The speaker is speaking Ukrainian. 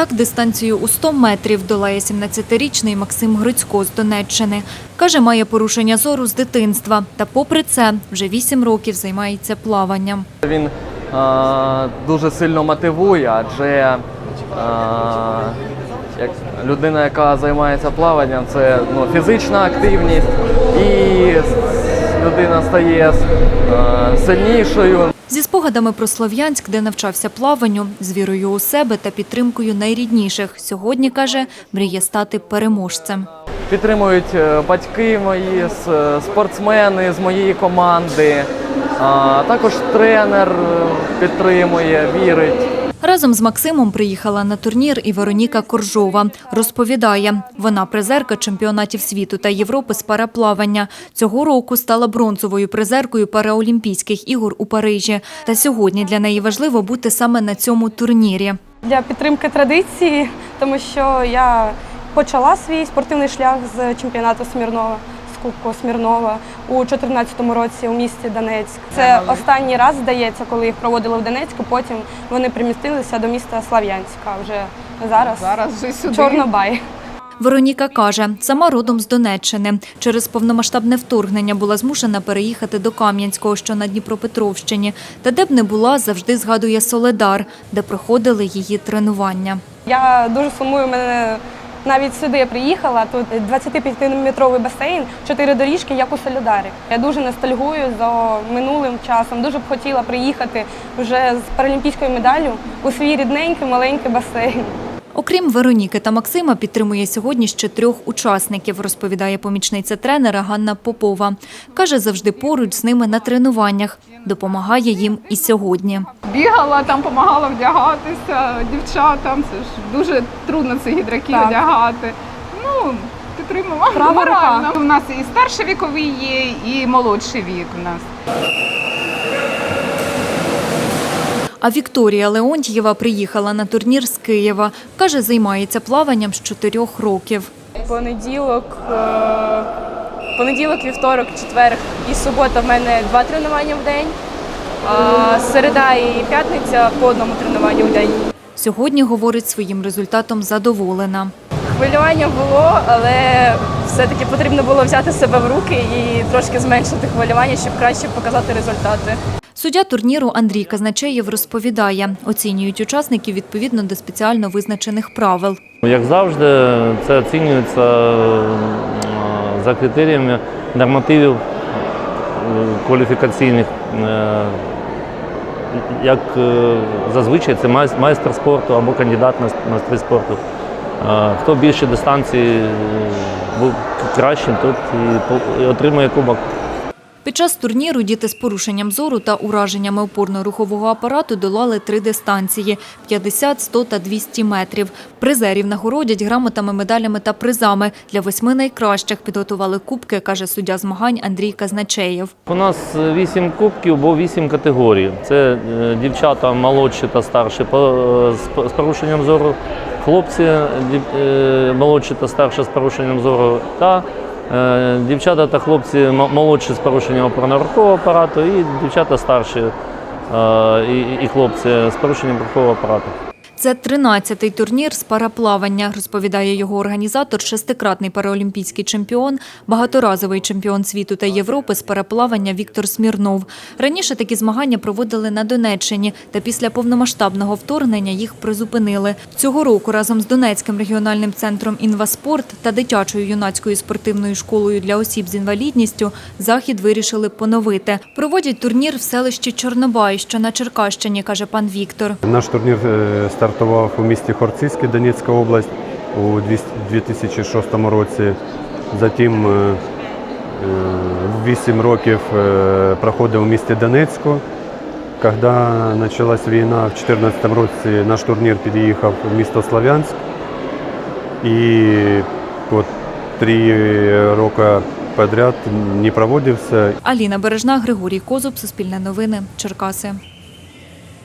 Так, дистанцію у 100 метрів долає 17-річний Максим Грицько з Донеччини. Каже, має порушення зору з дитинства. Та попри це, вже 8 років займається плаванням. Він е, дуже сильно мотивує, адже е, як людина, яка займається плаванням, це ну, фізична активність, і людина стає е, сильнішою. Спогадами про Слов'янськ, де навчався плаванню, з вірою у себе та підтримкою найрідніших. Сьогодні, каже, мріє стати переможцем. Підтримують е, батьки мої, спортсмени з моєї команди. А також тренер е, підтримує, вірить. Разом з Максимом приїхала на турнір і Вероніка Коржова. Розповідає, вона призерка чемпіонатів світу та Європи з параплавання. Цього року стала бронзовою призеркою Параолімпійських ігор у Парижі. Та сьогодні для неї важливо бути саме на цьому турнірі. для підтримки традиції, тому що я почала свій спортивний шлях з чемпіонату Смірнова, Кубку Смірнова у 2014 році у місті Донецьк. Це останній раз, здається, коли їх проводили в Донецьку. Потім вони примістилися до міста Слав'янська. Вже зараз, Зараз вже сюди. Чорнобай. Вероніка каже, сама родом з Донеччини. Через повномасштабне вторгнення була змушена переїхати до Кам'янського, що на Дніпропетровщині. Та де б не була, завжди згадує Соледар, де проходили її тренування. Я дуже сумую мене. Навіть сюди я приїхала, тут 25-метровий басейн, чотири доріжки, як у Солідарі. Я дуже ностальгую за минулим часом. Дуже б хотіла приїхати вже з паралімпійською медаллю у свій рідненький маленький басейн. Окрім Вероніки та Максима, підтримує сьогодні ще трьох учасників, розповідає помічниця тренера Ганна Попова. Каже, завжди поруч з ними на тренуваннях. Допомагає їм і сьогодні. Бігала, там допомагала вдягатися дівчатам. Це ж дуже трудно цих гідраків Так. одягати. Ну, підтримуємо Права морально. У нас і старший віковий є, і молодший вік у нас. А Вікторія Леонтьєва приїхала на турнір з Києва. Каже, займається плаванням з чотирьох років. Понеділок, е, понеділок, вівторок, четвер і субота в мене два тренування в день. А середа і п'ятниця по одному тренуванню в день. Сьогодні, говорить, своїм результатом задоволена. Хвилювання було, але все-таки потрібно було взяти себе в руки і трошки зменшити хвилювання, щоб краще показати результати. Суддя турніру Андрій Казначеєв розповідає, оцінюють учасників відповідно до спеціально визначених правил. Як завжди, це оцінюється е, за критеріями нормативів е, кваліфікаційних. Е, Як зазвичай це майстер спорту або кандидат на с- майстри спорту. Хто більше дистанції був кращим, по- і отримує кубок. Під час турніру діти з порушенням зору та ураженнями опорно-рухового апарату долали три дистанції – 50, 100 та 200 метрів. Призерів нагородять грамотами, медалями та призами. Для восьми найкращих підготували кубки, каже суддя змагань Андрій Казначеєв. У нас вісім кубків, бо вісім категорій. Це е, дівчата молодші та старші по- з порушенням зору, хлопці е, молодші та старші з порушенням зору, та е, дівчата та хлопці молодші з порушенням опорно-рухового апарату і дівчата старші е, і хлопці з порушенням рухового апарату. Це 13-й турнір з параплавання, розповідає його організатор, шестикратний параолімпійський чемпіон, багаторазовий чемпіон світу та Європи з параплавання Віктор Смірнов. Раніше такі змагання проводили на Донеччині, та після повномасштабного вторгнення їх призупинили. Цього року разом з Донецьким регіональним центром «Інваспорт» та дитячою юнацькою спортивною школою для осіб з інвалідністю захід вирішили поновити. Проводять турнір в селищі Чорнобай, що на Черкащині, каже пан Віктор. Наш турнір е, стартував у місті Хорцизьке, Донецька область у 2006 році. Затім е, е, 8 років е, проходив у місті Донецьку. Коли почалась війна, в 2014 році наш турнір під'їхав в місто Слов'янськ. І от три роки підряд не проводився. Аліна Бережна, Григорій Козуб, Суспільне новини, Черкаси.